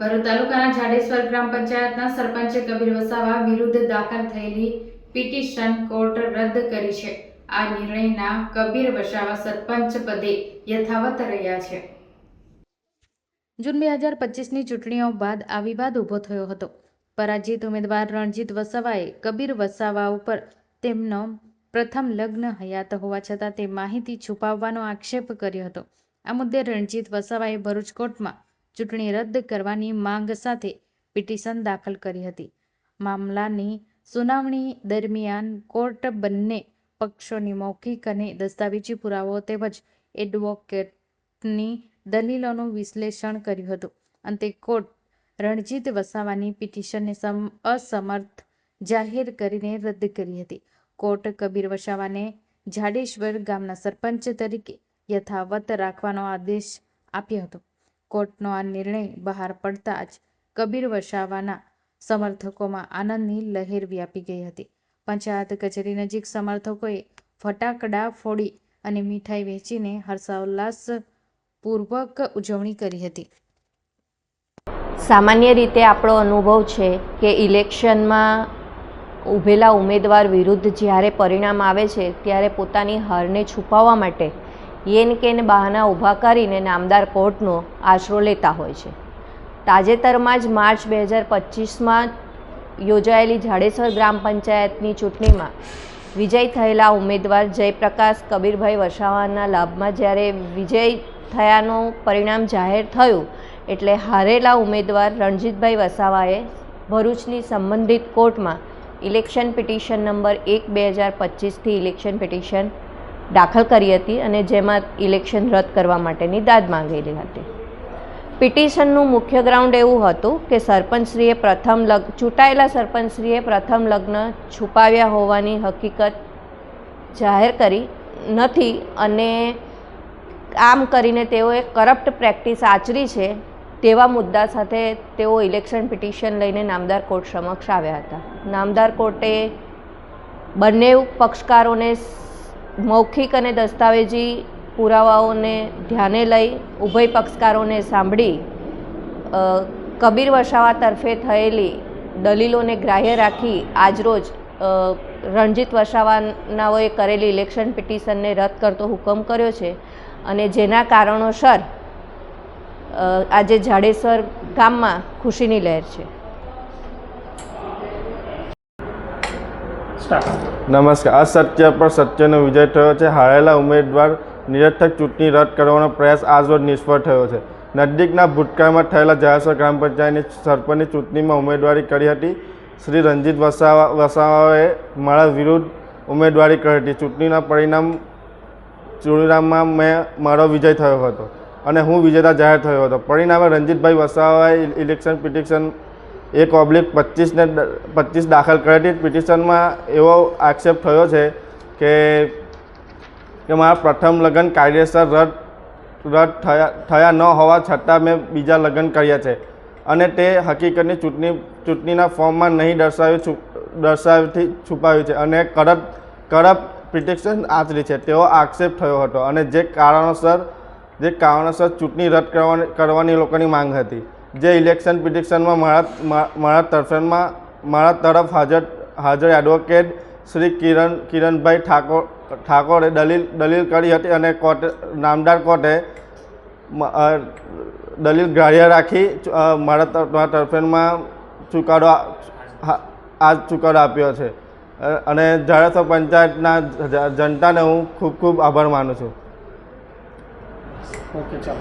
ભરૂચ તાલુકાના જાડેશ્વર ગ્રામ પંચાયતના સરપંચે કબીર વસાવા વિરુદ્ધ દાખલ થયેલી પિટિશન કોર્ટ રદ કરી છે. આ નિર્ણયના કબીર વસાવા સરપંચ પદે યથાવત રહ્યા છે. જૂન બે હજાર પચીસની ચૂંટણીઓ બાદ આ વિવાદ ઊભો થયો હતો. પરાજિત ઉમેદવાર રણજીત વસાવાએ કબીર વસાવા ઉપર તેમનો પ્રથમ લગ્ન હયાત હોવા છતાં તે માહિતી છુપાવવાનો આક્ષેપ કર્યો હતો. આ મુદ્દે રણજીત વસાવાએ ભરૂચ કોર્ટમાં ચૂંટણી રદ કરવાની માંગ સાથે પિટિશન દાખલ કરી હતી. મામલાની સુનાવણી દરમિયાન કોર્ટ બંને પક્ષોની મૌખિક અને દસ્તાવેજી પુરાવો તેમજ એડવોકેટની દલીલોનું વિશ્લેષણ કર્યું હતું. અંતે કોર્ટ રણજીત વસાવાની પિટિશનને સમ, અસમર્થ જાહેર કરીને રદ કરી હતી. કોર્ટ કબીર વસાવાને જાડેશ્વર ગામના સરપંચ તરીકે યથાવત રાખવાનો આદેશ આપ્યો હતો. કોર્ટનો આ નિર્ણય બહાર પડતા જ કબીર વસાવાના સમર્થકોમાં આનંદની લહેર વ્યાપી ગઈ હતી. પંચાયત કચેરી નજીક સમર્થકોએ ફટાકડા ફોડી અને મીઠાઈ વેચીને હર્ષોલ્લાસ પૂર્વક ઉજવણી કરી હતી. સામાન્ય રીતે આપણો અનુભવ છે કે ઇલેક્શનમાં ઊભેલા ઉમેદવાર વિરુદ્ધ જ્યારે પરિણામ આવે છે ત્યારે પોતાની હારને છુપાવવા માટે યેન કેન બહાના ઊભા કરીને નામદાર કોર્ટનો આશરો લેતા હોય છે. તાજેતરમાં જ માર્ચ બે હજાર પચીસમાં યોજાયેલી જાડેસર ગ્રામ પંચાયતની ચૂંટણીમાં વિજય થયેલા ઉમેદવાર જયપ્રકાશ કબીરભાઈ વસાવાના લાભમાં જ્યારે વિજય થયાનું પરિણામ જાહેર થયું એટલે હારેલા ઉમેદવાર રણજીતભાઈ વસાવાએ ભરૂચની સંબંધિત કોર્ટમાં ઇલેક્શન પિટિશન નંબર એક બે હજાર પચીસથી ઇલેક્શન પિટિશન દાખલ કરી હતી અને જેમાં ઇલેક્શન રદ કરવા માટેની દાદ માંગેલી હતી. પિટિશનનું મુખ્ય ગ્રાઉન્ડ એવું હતું કે સરપંચશ્રીએ પ્રથમ લગ, ચૂંટાયેલા સરપંચશ્રીએ પ્રથમ લગ્ન છુપાવ્યા હોવાની હકીકત જાહેર કરી નથી અને આમ કરીને તેઓએ કરપ્ટ પ્રેક્ટિસ આચરી છે તેવા મુદ્દા સાથે તેઓ ઇલેક્શન પિટિશન લઈને નામદાર કોર્ટ સમક્ષ આવ્યા હતા. નામદાર કોર્ટે બંને પક્ષકારોને મૌખિક અને દસ્તાવેજી પુરાવાઓને ધ્યાને લઈ ઉભય પક્ષકારોને સાંભળી કબીર વસાવા તરફે થયેલી દલીલોને ગ્રાહ્ય રાખી આજરોજ રણજીત વસાવાનાઓએ કરેલી ઇલેક્શન પિટિશનને રદ કરતો હુકમ કર્યો છે અને જેના કારણોસર આજે જાડેશ્વર ગામમાં ખુશીની લહેર છે. નમસ્કાર. અસત્ય પર સત્યનો વિજય થયો છે. હારેલા ઉમેદવાર નિરર્થક ચૂંટણી રદ કરવાનો પ્રયાસ આજરોજ નિષ્ફળ થયો છે. નજીકના ભૂતકાળમાં થયેલા જાહેર ગ્રામ પંચાયતની સરપંચની ચૂંટણીમાં ઉમેદવારી કરી હતી. શ્રી રંજીત વસાવા, વસાવાએ મારા વિરુદ્ધ ઉમેદવારી કરી હતી. ચૂંટણીના પરિણામ ચૂંટણીમાં મેં, મારો વિજય થયો હતો અને હું વિજેતા જાહેર થયો હતો. પરિણામે રંજીતભાઈ વસાવાએ ઇલેક્શન પિટિશન એક ઓબ્લિક પચીસને પચીસ દાખલ કરી હતી પિટિશનમાં એવો આક્ષેપ થયો છે કે કે મારા પ્રથમ લગ્ન કાયદેસર રદ રદ થયા થયા ન હોવા છતાં મેં બીજા લગ્ન કર્યા છે. અને તે હકીકતની ચૂંટણી, ચૂંટણીના ફોર્મમાં નહીં દર્શાવી દર્શાવથી છુપાવ્યું છે. અને કરપ કરપ પિટિશન આચરી છે. તેવો આક્ષેપ થયો હતો. અને જે કારણોસર જે કારણોસર ચૂંટણી રદ કરવાની કરવાની લોકોની માંગ હતી. જે ઇલેક્શન પિટિશનમાં મારા મારા તરફેણમાં મારા તરફ હાજર હાજર એડવોકેટ શ્રી કિરણ, કિરણભાઈ ઠાકોર, ઠાકોરે દલીલ દલીલ કરી હતી અને કોર્ટ, નામદાર કોર્ટે દલીલ ગ્રાહ્ય રાખી મારા મારા તરફેણમાં ચુકાદો આ- ચુકાડો આપ્યો છે. અને જાડેશ્વર પંચાયતના જનતાને હું ખૂબ ખૂબ આભાર માનું છું. ઓકે ચાલો.